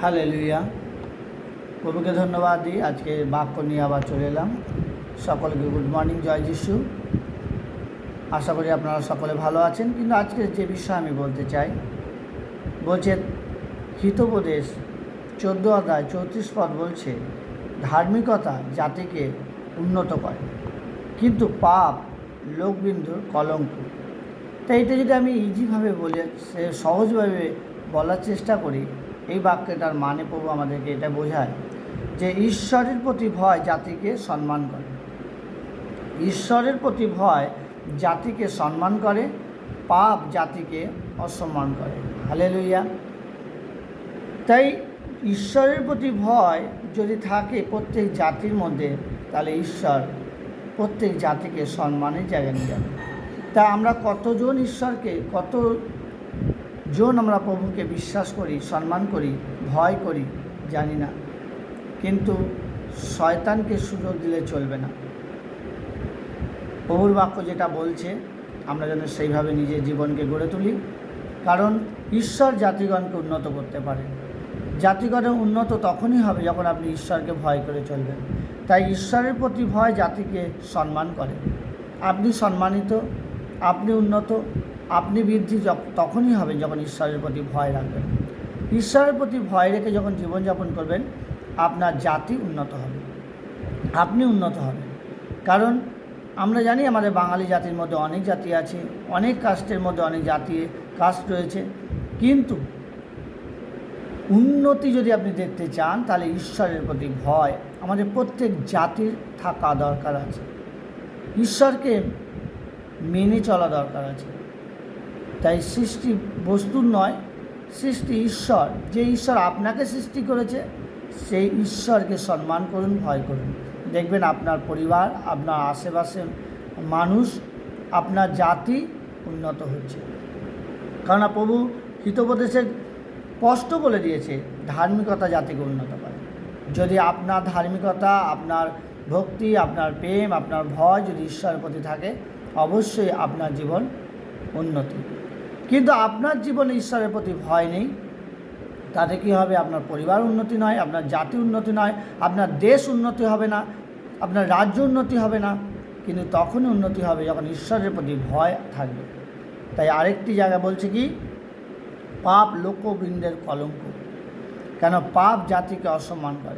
Hello লুইয়া প্রভুকে ধন্যবাদ দিই, আজকে বাক্য নিয়ে আবার চলে এলাম। সকলকে গুড মর্নিং জয় যিশু। আশা করি আপনারা সকলে ভালো আছেন, কিন্তু আজকে যে বিষয় আমি বলতে চাই, বলছে, হিতোপদেশ, চোদ্দ অধ্যায়, চৌত্রিশ পদ বলছে, ধার্মিকতা জাতিকে উন্নত করে, কিন্তু পাপ লোকবিন্দুর কলঙ্ক। তাই এটা যদি আমি ইজিভাবে বলে সহজভাবে বলার চেষ্টা করি এই বাক্যটার মানে প্রভু আমাদেরকে এটা বোঝায় যে ঈশ্বরের প্রতি ভয় জাতিকে সম্মান করে। ঈশ্বরের প্রতি ভয় জাতিকে সম্মান করে, পাপ জাতিকে অসম্মান করে। হালে লইয়া তাই ঈশ্বরের প্রতি ভয় যদি থাকে প্রত্যেক জাতির মধ্যে, তাহলে ঈশ্বর প্রত্যেক জাতিকে সম্মানের জায়গায় নিয়ে যাবে। তা আমরা কতজন ঈশ্বরকে, কত জন আমরা প্রভুকে বিশ্বাস করি, সম্মান করি, ভয় করি, জানি না। কিন্তু শয়তানকে সুযোগ দিলে চলবে না। প্রভুর বাক্য যেটা বলছে, আমরা যেন সেইভাবে নিজের জীবনকে গড়ে তুলি। কারণ ঈশ্বর জাতিগণকে উন্নত করতে পারে। জাতিগণের উন্নত তখনই হবে যখন আপনি ঈশ্বরকে ভয় করে চলবেন। তাই ঈশ্বরের প্রতি ভয় জাতিকে সম্মান করে। আপনি সম্মানিত, আপনি উন্নত আপনি বৃদ্ধি তখনই হবে যখন ঈশ্বরের প্রতি ভয় রাখবেন। ঈশ্বরের প্রতি ভয় রেখে যখন জীবনযাপন করবেন, আপনার জাতি উন্নত হবে। আপনি উন্নত হবেন। কারণ আমরা জানি আমাদের বাঙালি জাতির মধ্যে অনেক জাতি আছে, অনেক কাস্টের মধ্যে অনেক জাতি, কাস্ট রয়েছে। কিন্তু উন্নতি যদি আপনি দেখতে চান, তাহলে ঈশ্বরের প্রতি ভয় আমাদের প্রত্যেক জাতির থাকা দরকার আছে। ঈশ্বরকে মেনে চলা দরকার আছে। তাই সৃষ্টি বস্তুর নয়, সৃষ্টি ঈশ্বর। যে ঈশ্বর আপনাকে সৃষ্টি করেছে, সেই ঈশ্বরকে সম্মান করুন, ভয় করুন। দেখবেন আপনার পরিবার, আপনার আশেপাশে মানুষ, আপনার জাতি উন্নত হচ্ছে। কারণ প্রভু হিতোপদেশে স্পষ্ট বলে দিয়েছে, ধার্মিকতা জাতিকে উন্নত করে। যদি আপনার ধার্মিকতা, আপনার ভক্তি, আপনার প্রেম, আপনার ভয় যদি ঈশ্বরের প্রতি থাকে, অবশ্যই আপনার জীবন উন্নতি। কিন্তু আপনার জীবনে ঈশ্বরের প্রতি ভয় নেই। তাতে কী হবে? আপনার পরিবার উন্নতি নয়, আপনার জাতি উন্নতি নয়, আপনার দেশ উন্নতি হবে না, আপনার রাজ্য উন্নতি হবে না। কিন্তু তখনই উন্নতি হবে যখন ঈশ্বরের প্রতি ভয় থাকবে। তাই আরেকটি জায়গা বলছে কি? পাপ লোকবৃন্দের কলঙ্ক। কেন? পাপ জাতিকে অসম্মান করে।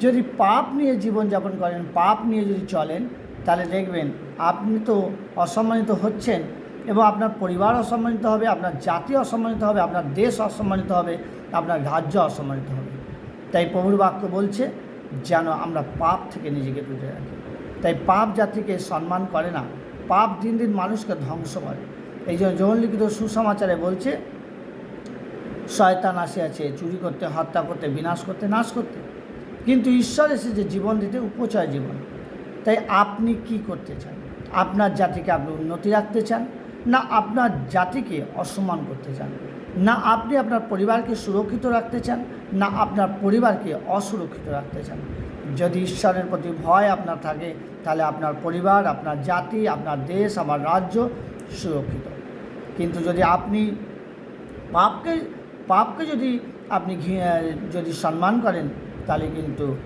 যদি পাপ নিয়ে জীবনযাপন করেন, পাপ নিয়ে যদি চলেন, তাহলে দেখবেন আপনি তো অসম্মানিত হচ্ছেন। এবং আপনার পরিবার অসম্মানিত হবে, আপনার জাতি অসম্মানিত হবে, আপনার দেশ অসম্মানিত হবে, আপনার রাজ্য অসম্মানিত হবে। তাই প্রভুর বাক্য বলছে যেন আমরা পাপ থেকে নিজেকে দূরে রাখি। তাই পাপ জাতিকে সম্মান করে না, পাপ দিন দিন মানুষকে ধ্বংস করে। এই জন্য যৌন লিখিত সুসমাচারে বলছে, শয়তান আসিয়াছে, চুরি করতে, হত্যা করতে, বিনাশ করতে, নাশ করতে। কিন্তু ঈশ্বর এসেছে জীবন দিতে, উপচয় জীবন। তাই আপনি কি করতে চান? আপনার জাতিকে আপনি উন্নতি রাখতে চান? না আপনার জাতিকে অসম্মান করতে চান। না আপনি আপনার পরিবারকে সুরক্ষিত রাখতে চান, না আপনার পরিবারকে অসুরক্ষিত রাখতে চান। যদি ঈশ্বরের প্রতি ভয় আপনার থাকে, তাহলে আপনার পরিবার, আপনার জাতি, আপনার দেশ, আমার রাজ্য সুরক্ষিত। কিন্তু যদি আপনি পাপকে পাপকে যদি আপনি যদি সম্মান করেন, তাহলে কিন্তু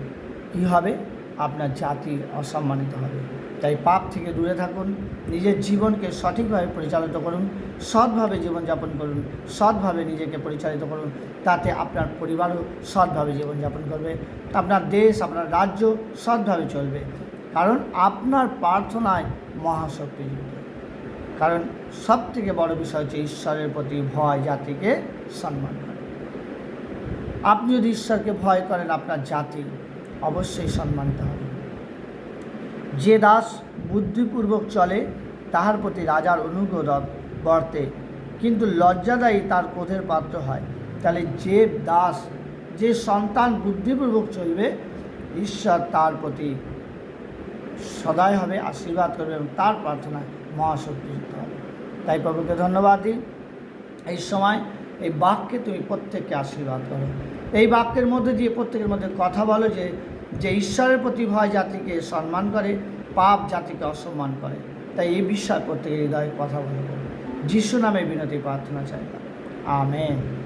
কী হবে? আপনার জাতি অসম্মানিত হবে। তাই পাপ থেকে দূরে থাকুন, নিজের জীবনকে সঠিকভাবে পরিচালিত করুন, সৎভাবে জীবনযাপন করুন, সৎভাবে নিজেকে পরিচালিত করুন, তাতে আপনার পরিবারও সৎভাবে জীবনযাপন করবে, আপনার দেশ, আপনার রাজ্য সৎভাবে চলবে, কারণ আপনার প্রার্থনায় মহাশক্তি যুক্ত। কারণ সব থেকে বড় বিষয় হচ্ছে ঈশ্বরের প্রতি ভয় জাতিকে সম্মান করে। আপনি যদি ঈশ্বরকে ভয় করেন আপনার জাতি অবশ্যই সম্মানিত হবে। যে দাস বুদ্ধিপূর্বক চলে, তাহার প্রতি রাজার অনুগ্রহ বর্তে। কিন্তু লজ্জাদায়ী তার ক্রোধের পাত্র হয়। তাহলে যে দাস, যে সন্তান বুদ্ধিপূর্বক চলবে, ঈশ্বর তার প্রতি সদাই হবে, আশীর্বাদ করবে এবং তার প্রার্থনায় মহাশক্তিযুক্ত হবে। তাই প্রভুকে ধন্যবাদ দিই। এই সময় এই বাক্যে তুমি প্রত্যেককে আশীর্বাদ করো। এই বাক্যের মধ্যে দিয়ে প্রত্যেকের মধ্যে কথা বলো যে যে ঈশ্বরের প্রতি ভয় জাতিকে সম্মান করে, পাপ জাতিকে অসম্মান করে। তাই এই বিশ্বাস প্রত্যেকের হৃদয়ে কথা বলব যিশু নামে বিনতি, প্রার্থনা চাইলাম আমেন।